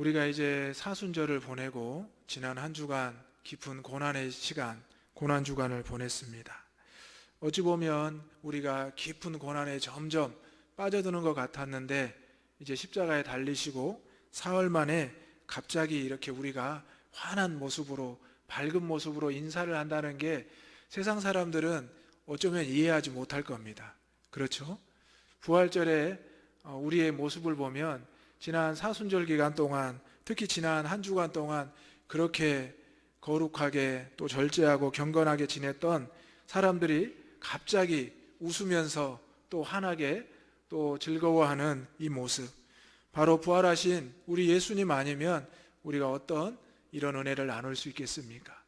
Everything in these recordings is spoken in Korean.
우리가 이제 사순절을 보내고 지난 한 주간 깊은 고난의 시간, 고난 주간을 보냈습니다. 어찌 보면 우리가 깊은 고난에 점점 빠져드는 것 같았는데 이제 십자가에 달리시고 사흘 만에 갑자기 이렇게 우리가 환한 모습으로 밝은 모습으로 인사를 한다는 게 세상 사람들은 어쩌면 이해하지 못할 겁니다. 그렇죠? 부활절에 어, 우리의 모습을 보면 지난 사순절 기간 동안 특히 지난 한 주간 동안 그렇게 거룩하게 또 절제하고 경건하게 지냈던 사람들이 갑자기 웃으면서 또 환하게 또 즐거워하는 이 모습. 바로 부활하신 우리 예수님 아니면 우리가 어떤 이런 은혜를 나눌 수 있겠습니까?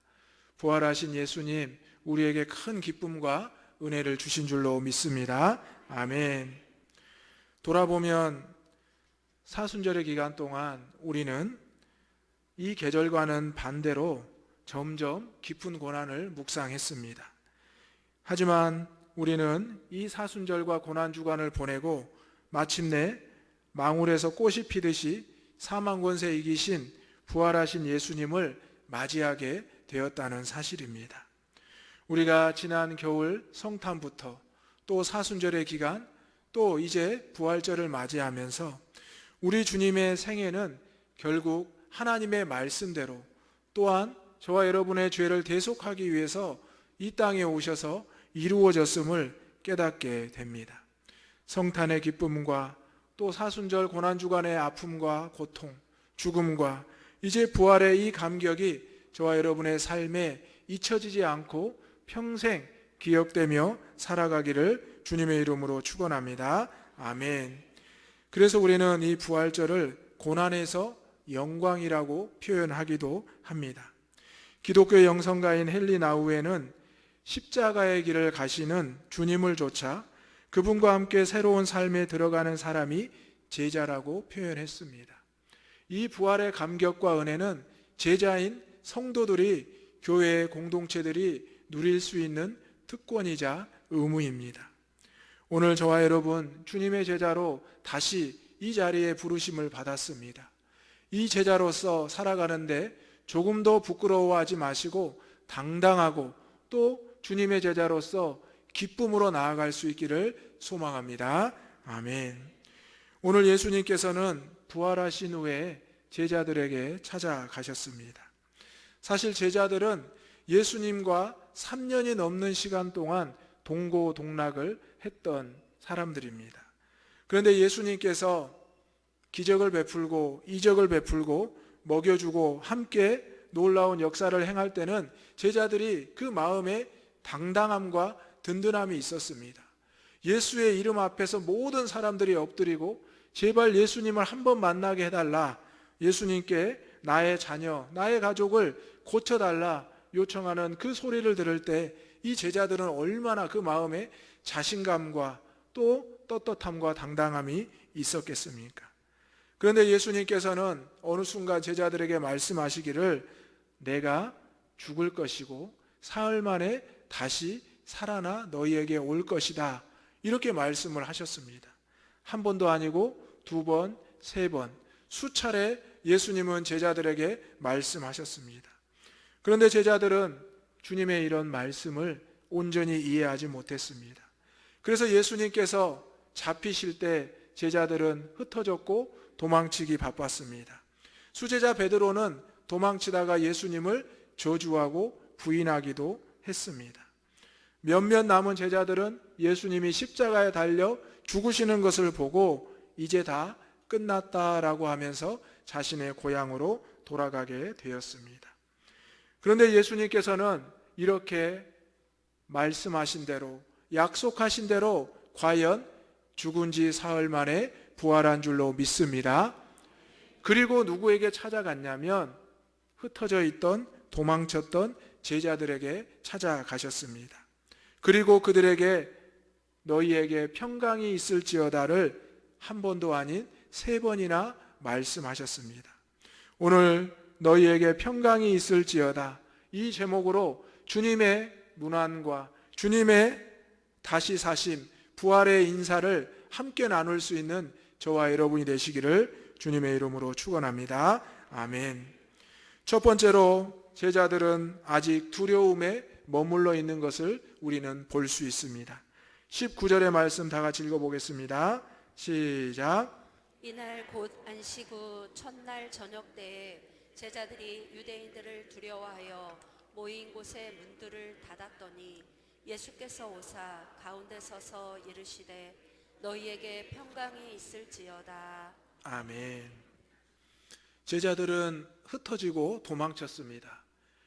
부활하신 예수님, 우리에게 큰 기쁨과 은혜를 주신 줄로 믿습니다. 아멘. 돌아보면 사순절의 기간 동안 우리는 이 계절과는 반대로 점점 깊은 고난을 묵상했습니다. 하지만 우리는 이 사순절과 고난 주간을 보내고 마침내 망울에서 꽃이 피듯이 사망 권세 이기신 부활하신 예수님을 맞이하게 되었다는 사실입니다. 우리가 지난 겨울 성탄부터 또 사순절의 기간 또 이제 부활절을 맞이하면서 우리 주님의 생애는 결국 하나님의 말씀대로 또한 저와 여러분의 죄를 대속하기 위해서 이 땅에 오셔서 이루어졌음을 깨닫게 됩니다. 성탄의 기쁨과 또 사순절 고난주간의 아픔과 고통, 죽음과 이제 부활의 이 감격이 저와 여러분의 삶에 잊혀지지 않고 평생 기억되며 살아가기를 주님의 이름으로 축원합니다. 아멘. 그래서 우리는 이 부활절을 고난에서 영광이라고 표현하기도 합니다. 기독교 영성가인 헨리 나우에는 십자가의 길을 가시는 주님을 쫓아 그분과 함께 새로운 삶에 들어가는 사람이 제자라고 표현했습니다. 이 부활의 감격과 은혜는 제자인 성도들이 교회의 공동체들이 누릴 수 있는 특권이자 의무입니다. 오늘 저와 여러분 주님의 제자로 다시 이 자리에 부르심을 받았습니다. 이 제자로서 살아가는데 조금 더 부끄러워하지 마시고 당당하고 또 주님의 제자로서 기쁨으로 나아갈 수 있기를 소망합니다. 아멘. 오늘 예수님께서는 부활하신 후에 제자들에게 찾아가셨습니다. 사실 제자들은 예수님과 3년이 넘는 시간 동안 동고동락을 했던 사람들입니다. 그런데 예수님께서 기적을 베풀고 이적을 베풀고 먹여주고 함께 놀라운 역사를 행할 때는 제자들이 그 마음에 당당함과 든든함이 있었습니다. 예수의 이름 앞에서 모든 사람들이 엎드리고 제발 예수님을 한번 만나게 해달라. 예수님께 나의 자녀, 나의 가족을 고쳐달라 요청하는 그 소리를 들을 때 이 제자들은 얼마나 그 마음에 자신감과 또 떳떳함과 당당함이 있었겠습니까? 그런데 예수님께서는 어느 순간 제자들에게 말씀하시기를 내가 죽을 것이고 사흘 만에 다시 살아나 너희에게 올 것이다. 이렇게 말씀을 하셨습니다. 한 번도 아니고 두 번, 세 번, 수차례 예수님은 제자들에게 말씀하셨습니다. 그런데 제자들은 주님의 이런 말씀을 온전히 이해하지 못했습니다. 그래서 예수님께서 잡히실 때 제자들은 흩어졌고 도망치기 바빴습니다. 수제자 베드로는 도망치다가 예수님을 저주하고 부인하기도 했습니다. 몇몇 남은 제자들은 예수님이 십자가에 달려 죽으시는 것을 보고 이제 다 끝났다라고 하면서 자신의 고향으로 돌아가게 되었습니다. 그런데 예수님께서는 이렇게 말씀하신 대로 약속하신 대로 과연 죽은 지 사흘 만에 부활한 줄로 믿습니다. 그리고 누구에게 찾아갔냐면 흩어져 있던 도망쳤던 제자들에게 찾아가셨습니다. 그리고 그들에게 너희에게 평강이 있을지어다를 한 번도 아닌 세 번이나 말씀하셨습니다. 오늘 너희에게 평강이 있을지어다. 이 제목으로 주님의 문안과 주님의 다시 사심, 부활의 인사를 함께 나눌 수 있는 저와 여러분이 되시기를 주님의 이름으로 축원합니다. 아멘. 첫 번째로 제자들은 아직 두려움에 머물러 있는 것을 우리는 볼 수 있습니다. 19절의 말씀 다 같이 읽어보겠습니다. 시작. 이날 곧 안식 후 첫날 저녁 때에 제자들이 유대인들을 두려워하여 모인 곳에 문들을 닫았더니 예수께서 오사 가운데 서서 이르시되 너희에게 평강이 있을지어다 아멘. 제자들은 흩어지고 도망쳤습니다.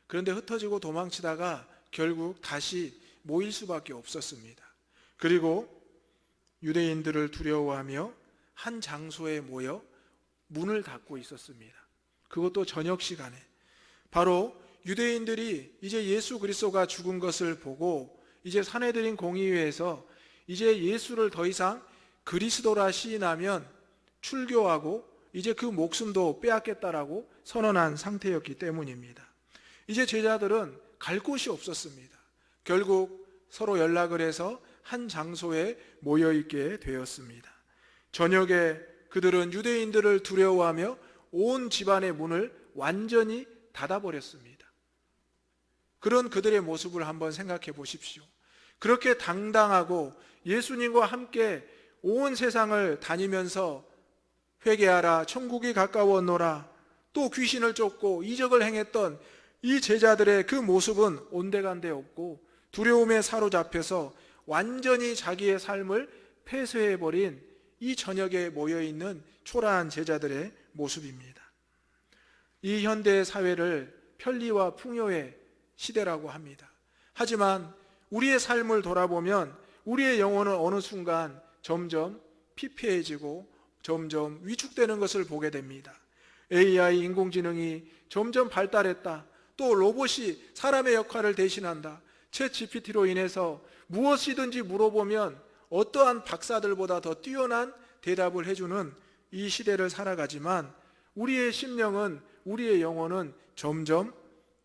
그런데 흩어지고 도망치다가 결국 다시 모일 수밖에 없었습니다. 그리고 유대인들을 두려워하며 한 장소에 모여 문을 닫고 있었습니다. 그것도 저녁 시간에. 바로 유대인들이 이제 예수 그리스도가 죽은 것을 보고 이제 사내들인 공의회에서 이제 예수를 더 이상 그리스도라 시인하면 출교하고 이제 그 목숨도 빼앗겠다라고 선언한 상태였기 때문입니다. 이제 제자들은 갈 곳이 없었습니다. 결국 서로 연락을 해서 한 장소에 모여 있게 되었습니다. 저녁에 그들은 유대인들을 두려워하며 온 집안의 문을 완전히 닫아버렸습니다. 그런 그들의 모습을 한번 생각해 보십시오. 그렇게 당당하고 예수님과 함께 온 세상을 다니면서 회개하라 천국이 가까웠노라 또 귀신을 쫓고 이적을 행했던 이 제자들의 그 모습은 온데간데 없고 두려움에 사로잡혀서 완전히 자기의 삶을 폐쇄해 버린 이 저녁에 모여 있는 초라한 제자들의 모습입니다. 이 현대 사회를 편리와 풍요의 시대라고 합니다. 하지만 우리의 삶을 돌아보면 우리의 영혼은 어느 순간 점점 피폐해지고 점점 위축되는 것을 보게 됩니다. AI 인공지능이 점점 발달했다. 또 로봇이 사람의 역할을 대신한다. 챗 GPT로 인해서 무엇이든지 물어보면 어떠한 박사들보다 더 뛰어난 대답을 해주는 이 시대를 살아가지만 우리의 심령은 우리의 영혼은 점점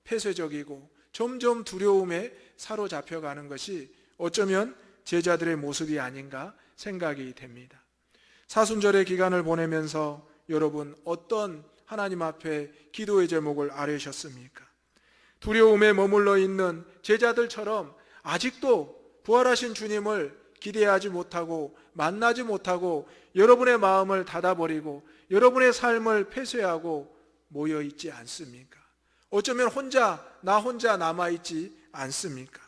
폐쇄적이고 점점 두려움에 사로잡혀 가는 것이 어쩌면 제자들의 모습이 아닌가 생각이 됩니다. 사순절의 기간을 보내면서 여러분 어떤 하나님 앞에 기도의 제목을 아뢰셨습니까? 두려움에 머물러 있는 제자들처럼 아직도 부활하신 주님을 기대하지 못하고 만나지 못하고 여러분의 마음을 닫아버리고 여러분의 삶을 폐쇄하고 모여 있지 않습니까? 어쩌면 혼자 나 혼자 남아 있지 않습니까?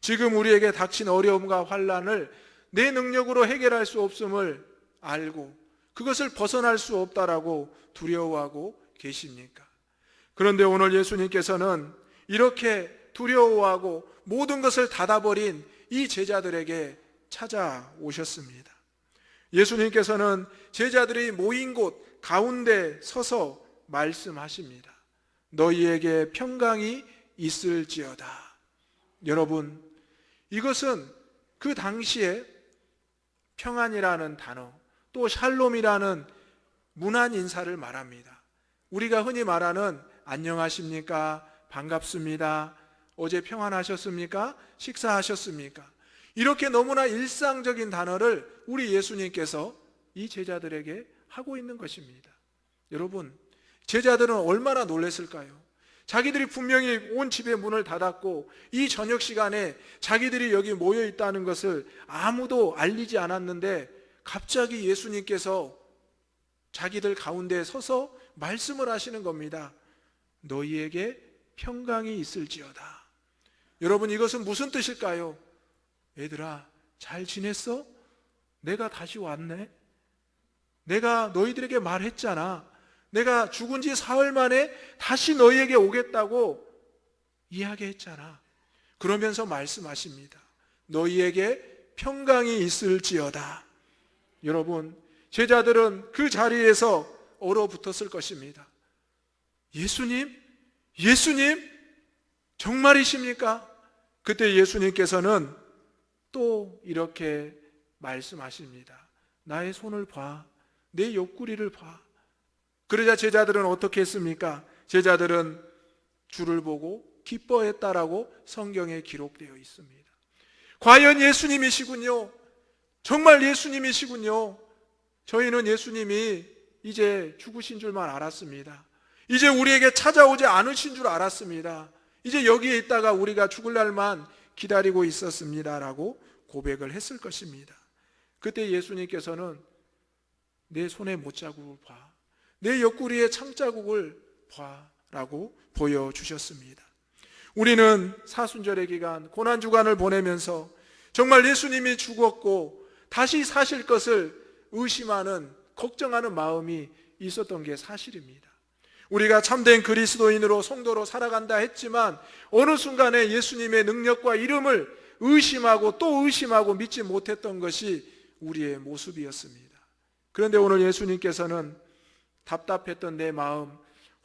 지금 우리에게 닥친 어려움과 환란을 내 능력으로 해결할 수 없음을 알고 그것을 벗어날 수 없다라고 두려워하고 계십니까? 그런데 오늘 예수님께서는 이렇게 두려워하고 모든 것을 닫아버린 이 제자들에게 찾아오셨습니다. 예수님께서는 제자들이 모인 곳 가운데 서서 말씀하십니다. 너희에게 평강이 있을지어다. 여러분, 이것은 그 당시에 평안이라는 단어, 또 샬롬이라는 문안 인사를 말합니다. 우리가 흔히 말하는 안녕하십니까? 반갑습니다. 어제 평안하셨습니까? 식사하셨습니까? 이렇게 너무나 일상적인 단어를 우리 예수님께서 이 제자들에게 하고 있는 것입니다. 여러분, 제자들은 얼마나 놀랐을까요? 자기들이 분명히 온 집의 문을 닫았고 이 저녁 시간에 자기들이 여기 모여 있다는 것을 아무도 알리지 않았는데 갑자기 예수님께서 자기들 가운데 서서 말씀을 하시는 겁니다. 너희에게 평강이 있을지어다. 여러분 이것은 무슨 뜻일까요? 얘들아, 잘 지냈어? 내가 다시 왔네? 내가 너희들에게 말했잖아. 내가 죽은 지 사흘 만에 다시 너희에게 오겠다고 이야기했잖아. 그러면서 말씀하십니다. 너희에게 평강이 있을지어다. 여러분, 제자들은 그 자리에서 얼어붙었을 것입니다. 예수님? 예수님? 정말이십니까? 그때 예수님께서는 또 이렇게 말씀하십니다. 나의 손을 봐. 내 옆구리를 봐. 그러자 제자들은 어떻게 했습니까? 제자들은 주를 보고 기뻐했다라고 성경에 기록되어 있습니다. 과연 예수님이시군요. 정말 예수님이시군요. 저희는 예수님이 이제 죽으신 줄만 알았습니다. 이제 우리에게 찾아오지 않으신 줄 알았습니다. 이제 여기에 있다가 우리가 죽을 날만 기다리고 있었습니다라고 고백을 했을 것입니다. 그때 예수님께서는 내 손에 못자국을 봐. 내 옆구리에 창자국을 봐 라고 보여주셨습니다. 우리는 사순절의 기간, 고난주간을 보내면서 정말 예수님이 죽었고 다시 사실 것을 의심하는, 걱정하는 마음이 있었던 게 사실입니다. 우리가 참된 그리스도인으로 성도로 살아간다 했지만 어느 순간에 예수님의 능력과 이름을 의심하고 또 의심하고 믿지 못했던 것이 우리의 모습이었습니다. 그런데 오늘 예수님께서는 답답했던 내 마음,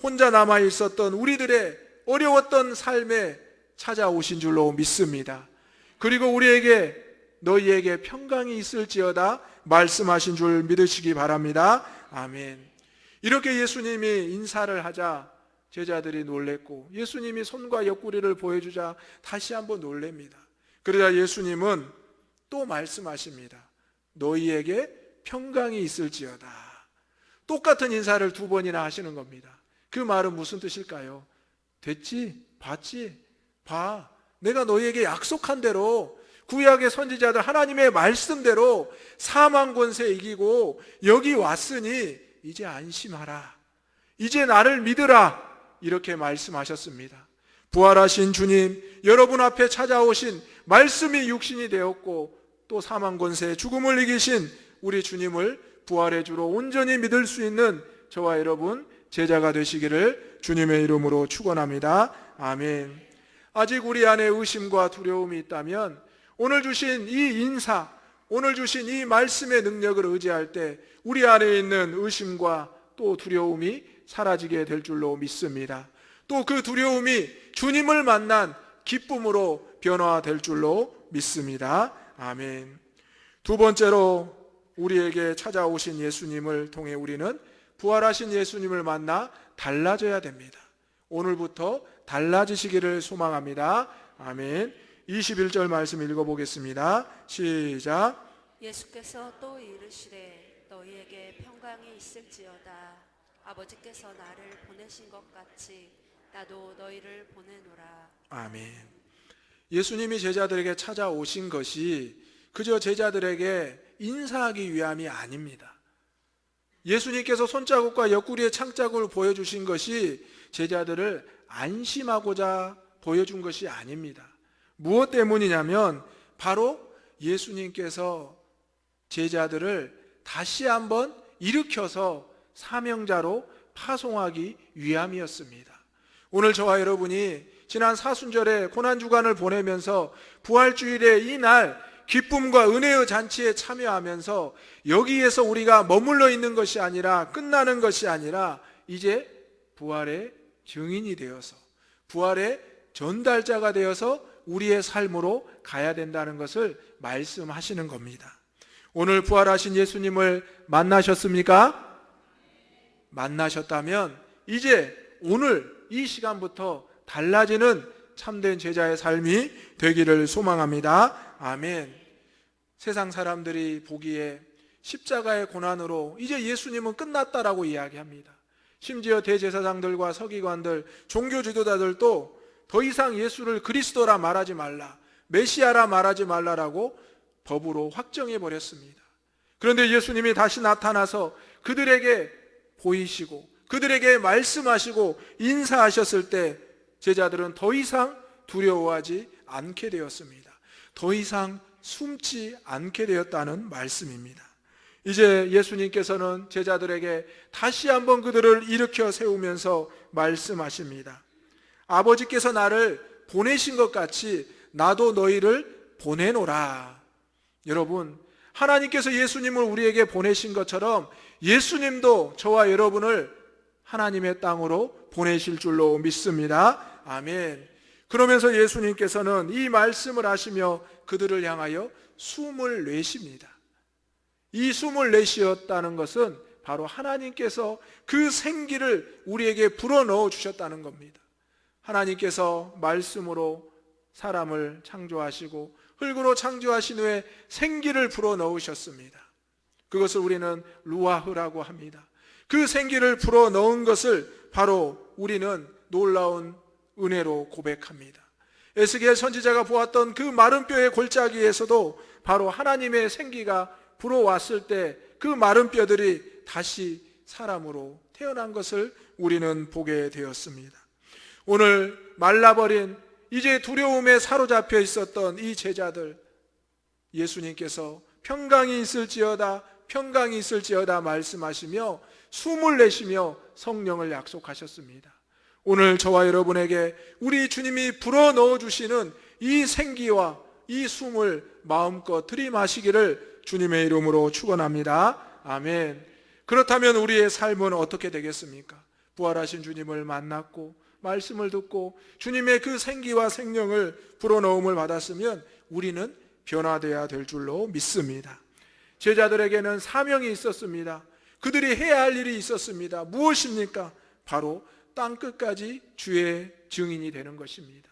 혼자 남아 있었던 우리들의 어려웠던 삶에 찾아오신 줄로 믿습니다. 그리고 우리에게 너희에게 평강이 있을지어다 말씀하신 줄 믿으시기 바랍니다. 아멘. 이렇게 예수님이 인사를 하자 제자들이 놀랬고 예수님이 손과 옆구리를 보여주자 다시 한번 놀랍니다. 그러자 예수님은 또 말씀하십니다. 너희에게 평강이 있을지어다. 똑같은 인사를 두 번이나 하시는 겁니다. 그 말은 무슨 뜻일까요? 됐지? 봤지? 봐. 내가 너희에게 약속한 대로 구약의 선지자들 하나님의 말씀대로 사망 권세 이기고 여기 왔으니 이제 안심하라. 이제 나를 믿으라. 이렇게 말씀하셨습니다. 부활하신 주님, 여러분 앞에 찾아오신 말씀이 육신이 되었고 또 사망 권세 죽음을 이기신 우리 주님을 부활의 주로 온전히 믿을 수 있는 저와 여러분 제자가 되시기를 주님의 이름으로 축원합니다. 아멘. 아직 우리 안에 의심과 두려움이 있다면 오늘 주신 이 인사, 오늘 주신 이 말씀의 능력을 의지할 때 우리 안에 있는 의심과 또 두려움이 사라지게 될 줄로 믿습니다. 또 그 두려움이 주님을 만난 기쁨으로 변화될 줄로 믿습니다. 아멘. 두 번째로 우리에게 찾아오신 예수님을 통해 우리는 부활하신 예수님을 만나 달라져야 됩니다. 오늘부터 달라지시기를 소망합니다. 아멘. 21절 말씀 읽어보겠습니다. 시작. 예수께서 또 이르시되 너희에게 평강이 있을지어다 아버지께서 나를 보내신 것 같이 나도 너희를 보내노라 아멘. 예수님이 제자들에게 찾아오신 것이 그저 제자들에게 인사하기 위함이 아닙니다. 예수님께서 손자국과 옆구리에 창자국을 보여주신 것이 제자들을 안심하고자 보여준 것이 아닙니다. 무엇 때문이냐면 바로 예수님께서 제자들을 다시 한번 일으켜서 사명자로 파송하기 위함이었습니다. 오늘 저와 여러분이 지난 사순절에 고난주간을 보내면서 부활주일의 이날 기쁨과 은혜의 잔치에 참여하면서 여기에서 우리가 머물러 있는 것이 아니라 끝나는 것이 아니라 이제 부활의 증인이 되어서 부활의 전달자가 되어서 우리의 삶으로 가야 된다는 것을 말씀하시는 겁니다. 오늘 부활하신 예수님을 만나셨습니까? 만나셨다면 이제 오늘 이 시간부터 달라지는 참된 제자의 삶이 되기를 소망합니다. 아멘. 세상 사람들이 보기에 십자가의 고난으로 이제 예수님은 끝났다라고 이야기합니다. 심지어 대제사장들과 서기관들, 종교 지도자들도 더 이상 예수를 그리스도라 말하지 말라, 메시아라 말하지 말라라고 법으로 확정해 버렸습니다. 그런데 예수님이 다시 나타나서 그들에게 보이시고 그들에게 말씀하시고 인사하셨을 때 제자들은 더 이상 두려워하지 않게 되었습니다. 더 이상 숨지 않게 되었다는 말씀입니다. 이제 예수님께서는 제자들에게 다시 한번 그들을 일으켜 세우면서 말씀하십니다. 아버지께서 나를 보내신 것 같이 나도 너희를 보내노라. 여러분, 하나님께서 예수님을 우리에게 보내신 것처럼 예수님도 저와 여러분을 하나님의 땅으로 보내실 줄로 믿습니다. 아멘. 그러면서 예수님께서는 이 말씀을 하시며 그들을 향하여 숨을 내쉽니다. 이 숨을 내쉬었다는 것은 바로 하나님께서 그 생기를 우리에게 불어넣어 주셨다는 겁니다. 하나님께서 말씀으로 사람을 창조하시고 흙으로 창조하신 후에 생기를 불어 넣으셨습니다. 그것을 우리는 루아흐라고 합니다. 그 생기를 불어 넣은 것을 바로 우리는 놀라운 은혜로 고백합니다. 에스겔 선지자가 보았던 그 마른 뼈의 골짜기에서도 바로 하나님의 생기가 불어왔을 때 그 마른 뼈들이 다시 사람으로 태어난 것을 우리는 보게 되었습니다. 오늘 말라버린 이제 두려움에 사로잡혀 있었던 이 제자들 예수님께서 평강이 있을지어다 평강이 있을지어다 말씀하시며 숨을 내쉬며 성령을 약속하셨습니다. 오늘 저와 여러분에게 우리 주님이 불어 넣어 주시는 이 생기와 이 숨을 마음껏 들이마시기를 주님의 이름으로 축원합니다. 아멘. 그렇다면 우리의 삶은 어떻게 되겠습니까? 부활하신 주님을 만났고 말씀을 듣고 주님의 그 생기와 생명을 불어넣음을 받았으면 우리는 변화되어야 될 줄로 믿습니다. 제자들에게는 사명이 있었습니다. 그들이 해야 할 일이 있었습니다. 무엇입니까? 바로 땅 끝까지 주의 증인이 되는 것입니다.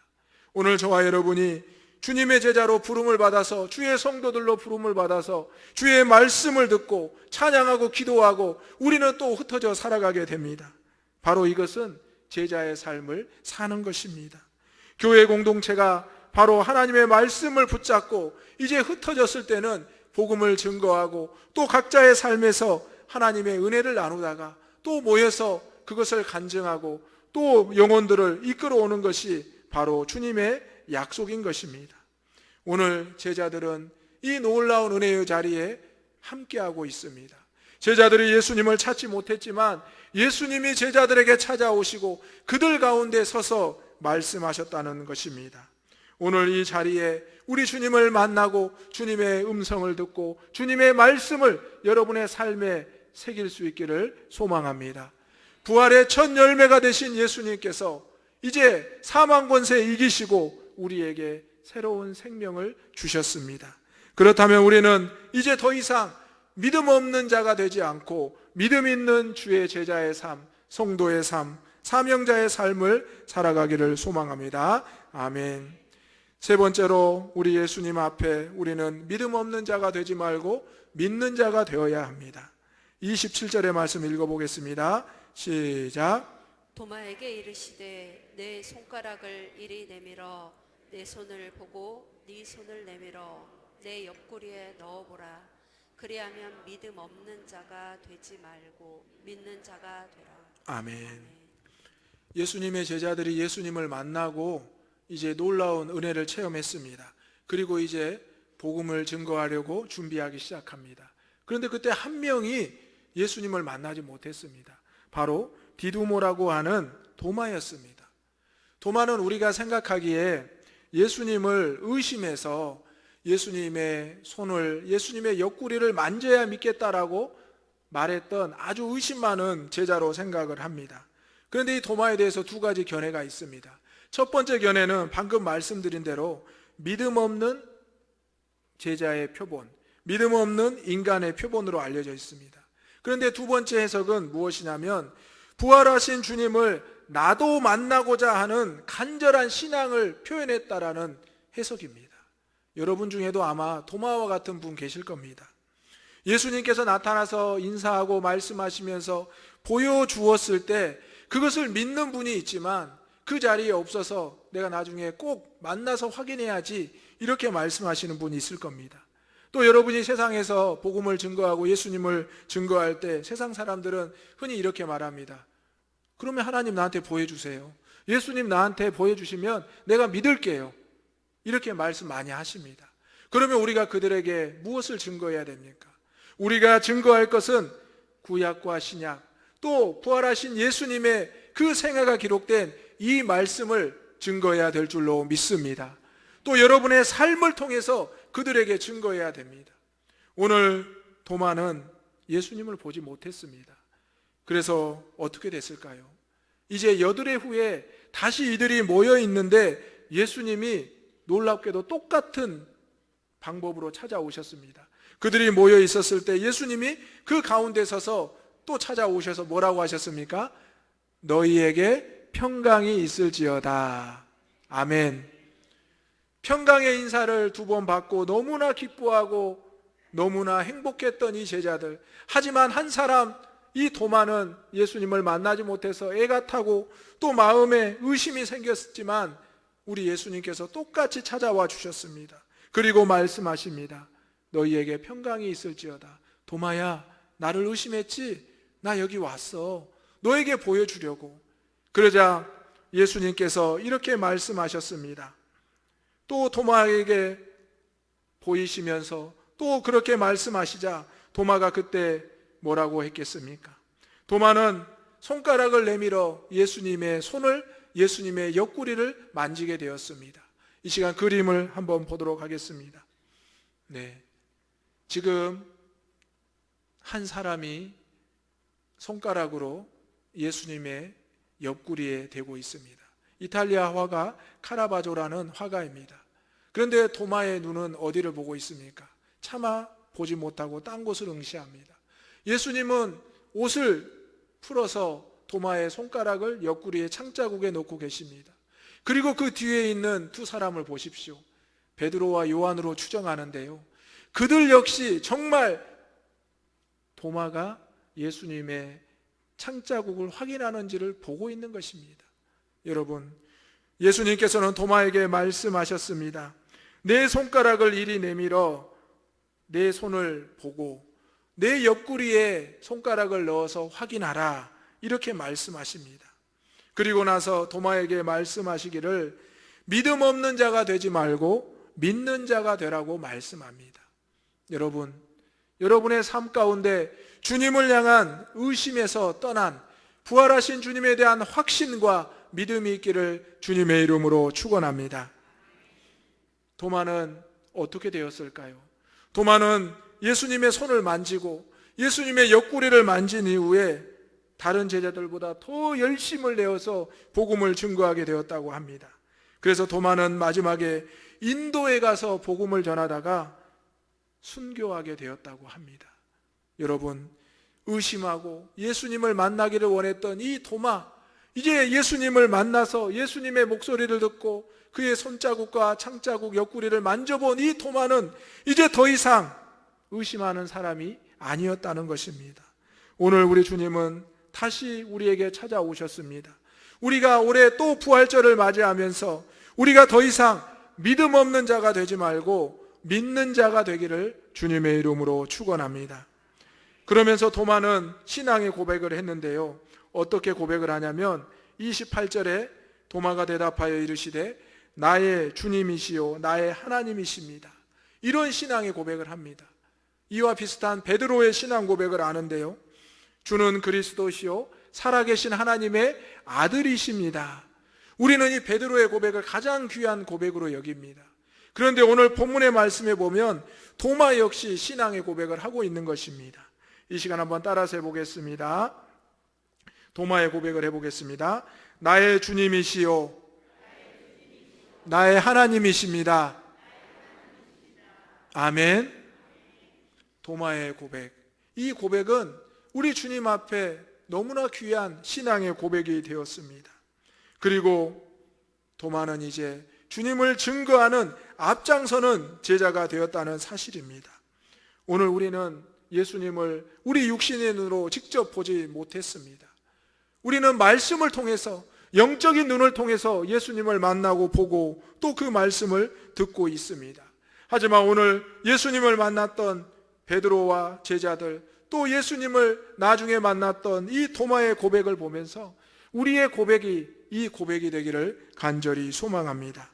오늘 저와 여러분이 주님의 제자로 부름을 받아서 주의 성도들로 부름을 받아서 주의 말씀을 듣고 찬양하고 기도하고 우리는 또 흩어져 살아가게 됩니다. 바로 이것은 제자의 삶을 사는 것입니다. 교회 공동체가 바로 하나님의 말씀을 붙잡고 이제 흩어졌을 때는 복음을 증거하고 또 각자의 삶에서 하나님의 은혜를 나누다가 또 모여서 그것을 간증하고 또 영혼들을 이끌어오는 것이 바로 주님의 약속인 것입니다. 오늘 제자들은 이 놀라운 은혜의 자리에 함께하고 있습니다. 제자들이 예수님을 찾지 못했지만 예수님이 제자들에게 찾아오시고 그들 가운데 서서 말씀하셨다는 것입니다. 오늘 이 자리에 우리 주님을 만나고 주님의 음성을 듣고 주님의 말씀을 여러분의 삶에 새길 수 있기를 소망합니다. 부활의 첫 열매가 되신 예수님께서 이제 사망 권세 이기시고 우리에게 새로운 생명을 주셨습니다. 그렇다면 우리는 이제 더 이상 믿음 없는 자가 되지 않고 믿음 있는 주의 제자의 삶, 성도의 삶, 사명자의 삶을 살아가기를 소망합니다. 아멘. 세 번째로 우리 예수님 앞에 우리는 믿음 없는 자가 되지 말고 믿는 자가 되어야 합니다. 27절의 말씀 읽어보겠습니다. 시작. 도마에게 이르시되 내 손가락을 이리 내밀어 내 손을 보고 네 손을 내밀어 내 옆구리에 넣어보라 그리하면 믿음 없는 자가 되지 말고 믿는 자가 되라 아멘. 예수님의 제자들이 예수님을 만나고 이제 놀라운 은혜를 체험했습니다. 그리고 이제 복음을 증거하려고 준비하기 시작합니다. 그런데 그때 한 명이 예수님을 만나지 못했습니다. 바로 디두모라고 하는 도마였습니다. 도마는 우리가 생각하기에 예수님을 의심해서 예수님의 손을 예수님의 옆구리를 만져야 믿겠다라고 말했던 아주 의심 많은 제자로 생각을 합니다. 그런데 이 도마에 대해서 두 가지 견해가 있습니다. 첫 번째 견해는 방금 말씀드린 대로 믿음 없는 제자의 표본, 믿음 없는 인간의 표본으로 알려져 있습니다. 그런데 두 번째 해석은 무엇이냐면 부활하신 주님을 나도 만나고자 하는 간절한 신앙을 표현했다라는 해석입니다. 여러분 중에도 아마 도마와 같은 분 계실 겁니다. 예수님께서 나타나서 인사하고 말씀하시면서 보여주었을 때 그것을 믿는 분이 있지만 그 자리에 없어서 내가 나중에 꼭 만나서 확인해야지 이렇게 말씀하시는 분이 있을 겁니다. 또 여러분이 세상에서 복음을 증거하고 예수님을 증거할 때 세상 사람들은 흔히 이렇게 말합니다. 그러면 하나님 나한테 보여주세요. 예수님 나한테 보여주시면 내가 믿을게요. 이렇게 말씀 많이 하십니다. 그러면 우리가 그들에게 무엇을 증거해야 됩니까? 우리가 증거할 것은 구약과 신약, 또 부활하신 예수님의 그 생애가 기록된 이 말씀을 증거해야 될 줄로 믿습니다. 또 여러분의 삶을 통해서 그들에게 증거해야 됩니다. 오늘 도마는 예수님을 보지 못했습니다. 그래서 어떻게 됐을까요? 이제 여드레 후에 다시 이들이 모여 있는데 예수님이 놀랍게도 똑같은 방법으로 찾아오셨습니다. 그들이 모여 있었을 때 예수님이 그 가운데 서서 또 찾아오셔서 뭐라고 하셨습니까? 너희에게 평강이 있을지어다. 아멘. 평강의 인사를 두 번 받고 너무나 기뻐하고 너무나 행복했던 이 제자들. 하지만 한 사람 이 도마는 예수님을 만나지 못해서 애가 타고 또 마음에 의심이 생겼지만 우리 예수님께서 똑같이 찾아와 주셨습니다. 그리고 말씀하십니다. 너희에게 평강이 있을지어다. 도마야, 나를 의심했지? 나 여기 왔어. 너에게 보여주려고. 그러자 예수님께서 이렇게 말씀하셨습니다. 또 도마에게 보이시면서 또 그렇게 말씀하시자 도마가 그때 뭐라고 했겠습니까? 도마는 손가락을 내밀어 예수님의 손을 예수님의 옆구리를 만지게 되었습니다. 이 시간 그림을 한번 보도록 하겠습니다. 네. 지금 한 사람이 손가락으로 예수님의 옆구리에 대고 있습니다. 이탈리아 화가 카라바조라는 화가입니다. 그런데 도마의 눈은 어디를 보고 있습니까? 차마 보지 못하고 딴 곳을 응시합니다. 예수님은 옷을 풀어서 도마의 손가락을 옆구리에 창자국에 놓고 계십니다. 그리고 그 뒤에 있는 두 사람을 보십시오. 베드로와 요한으로 추정하는데요. 그들 역시 정말 도마가 예수님의 창자국을 확인하는지를 보고 있는 것입니다. 여러분, 예수님께서는 도마에게 말씀하셨습니다. 내 손가락을 이리 내밀어 내 손을 보고 내 옆구리에 손가락을 넣어서 확인하라. 이렇게 말씀하십니다. 그리고 나서 도마에게 말씀하시기를 믿음 없는 자가 되지 말고 믿는 자가 되라고 말씀합니다. 여러분, 여러분의 삶 가운데 주님을 향한 의심에서 떠난 부활하신 주님에 대한 확신과 믿음이 있기를 주님의 이름으로 축원합니다. 도마는 어떻게 되었을까요? 도마는 예수님의 손을 만지고 예수님의 옆구리를 만진 이후에 다른 제자들보다 더 열심을 내어서 복음을 증거하게 되었다고 합니다. 그래서 도마는 마지막에 인도에 가서 복음을 전하다가 순교하게 되었다고 합니다. 여러분, 의심하고 예수님을 만나기를 원했던 이 도마, 이제 예수님을 만나서 예수님의 목소리를 듣고 그의 손자국과 창자국 옆구리를 만져본 이 도마는 이제 더 이상 의심하는 사람이 아니었다는 것입니다. 오늘 우리 주님은 다시 우리에게 찾아오셨습니다. 우리가 올해 또 부활절을 맞이하면서 우리가 더 이상 믿음 없는 자가 되지 말고 믿는 자가 되기를 주님의 이름으로 축원합니다. 그러면서 도마는 신앙의 고백을 했는데요. 어떻게 고백을 하냐면 28절에 도마가 대답하여 이르시되 나의 주님이시요 나의 하나님이십니다. 이런 신앙의 고백을 합니다. 이와 비슷한 베드로의 신앙 고백을 아는데요. 주는 그리스도시요 살아계신 하나님의 아들이십니다. 우리는 이 베드로의 고백을 가장 귀한 고백으로 여깁니다. 그런데 오늘 본문의 말씀에 보면 도마 역시 신앙의 고백을 하고 있는 것입니다. 이 시간 한번 따라서 해보겠습니다. 도마의 고백을 해보겠습니다. 나의 주님이시요. 나의 하나님이십니다. 아멘. 도마의 고백. 이 고백은 우리 주님 앞에 너무나 귀한 신앙의 고백이 되었습니다. 그리고 도마는 이제 주님을 증거하는 앞장서는 제자가 되었다는 사실입니다. 오늘 우리는 예수님을 우리 육신의 눈으로 직접 보지 못했습니다. 우리는 말씀을 통해서 영적인 눈을 통해서 예수님을 만나고 보고 또 그 말씀을 듣고 있습니다. 하지만 오늘 예수님을 만났던 베드로와 제자들 또 예수님을 나중에 만났던 이 도마의 고백을 보면서 우리의 고백이 이 고백이 되기를 간절히 소망합니다.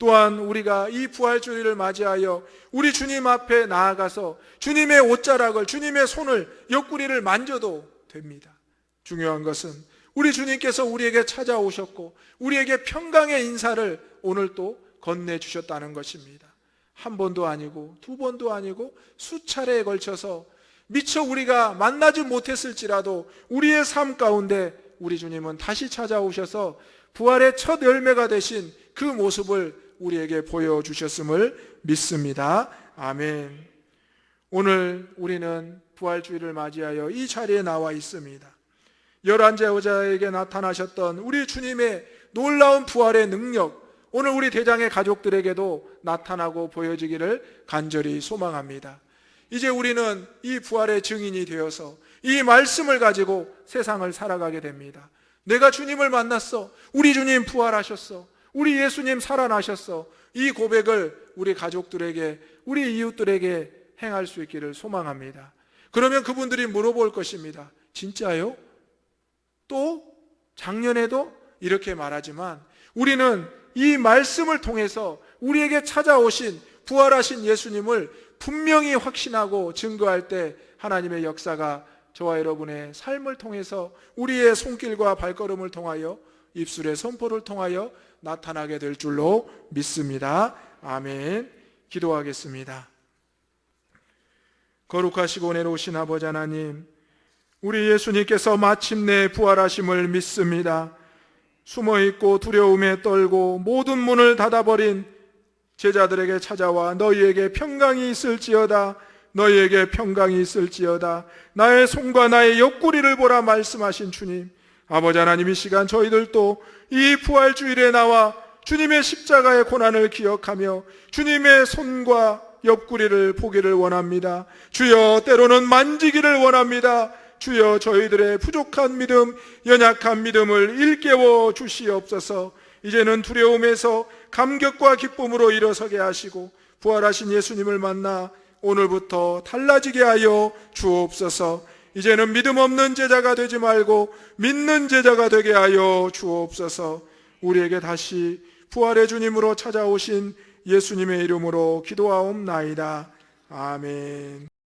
또한 우리가 이 부활주의를 맞이하여 우리 주님 앞에 나아가서 주님의 옷자락을 주님의 손을 옆구리를 만져도 됩니다. 중요한 것은 우리 주님께서 우리에게 찾아오셨고 우리에게 평강의 인사를 오늘 또 건네 주셨다는 것입니다. 한 번도 아니고 두 번도 아니고 수차례에 걸쳐서 미처 우리가 만나지 못했을지라도 우리의 삶 가운데 우리 주님은 다시 찾아오셔서 부활의 첫 열매가 되신 그 모습을 우리에게 보여주셨음을 믿습니다. 아멘. 오늘 우리는 부활주의를 맞이하여 이 자리에 나와 있습니다. 열한 여자에게 나타나셨던 우리 주님의 놀라운 부활의 능력, 오늘 우리 대장의 가족들에게도 나타나고 보여지기를 간절히 소망합니다. 이제 우리는 이 부활의 증인이 되어서 이 말씀을 가지고 세상을 살아가게 됩니다. 내가 주님을 만났어. 우리 주님 부활하셨어. 우리 예수님 살아나셨어. 이 고백을 우리 가족들에게, 우리 이웃들에게 행할 수 있기를 소망합니다. 그러면 그분들이 물어볼 것입니다. 진짜요? 또 작년에도 이렇게 말하지만 우리는 이 말씀을 통해서 우리에게 찾아오신 부활하신 예수님을 분명히 확신하고 증거할 때 하나님의 역사가 저와 여러분의 삶을 통해서 우리의 손길과 발걸음을 통하여 입술의 선포를 통하여 나타나게 될 줄로 믿습니다. 아멘. 기도하겠습니다. 거룩하시고 내려오신 아버지 하나님, 우리 예수님께서 마침내 부활하심을 믿습니다. 숨어 있고 두려움에 떨고 모든 문을 닫아버린 제자들에게 찾아와 너희에게 평강이 있을지어다. 너희에게 평강이 있을지어다. 나의 손과 나의 옆구리를 보라 말씀하신 주님. 아버지 하나님 이 시간 저희들도 이 부활 주일에 나와 주님의 십자가의 고난을 기억하며 주님의 손과 옆구리를 보기를 원합니다. 주여 때로는 만지기를 원합니다. 주여 저희들의 부족한 믿음, 연약한 믿음을 일깨워 주시옵소서. 이제는 두려움에서 감격과 기쁨으로 일어서게 하시고 부활하신 예수님을 만나 오늘부터 달라지게 하여 주옵소서. 이제는 믿음 없는 제자가 되지 말고 믿는 제자가 되게 하여 주옵소서. 우리에게 다시 부활의 주님으로 찾아오신 예수님의 이름으로 기도하옵나이다. 아멘.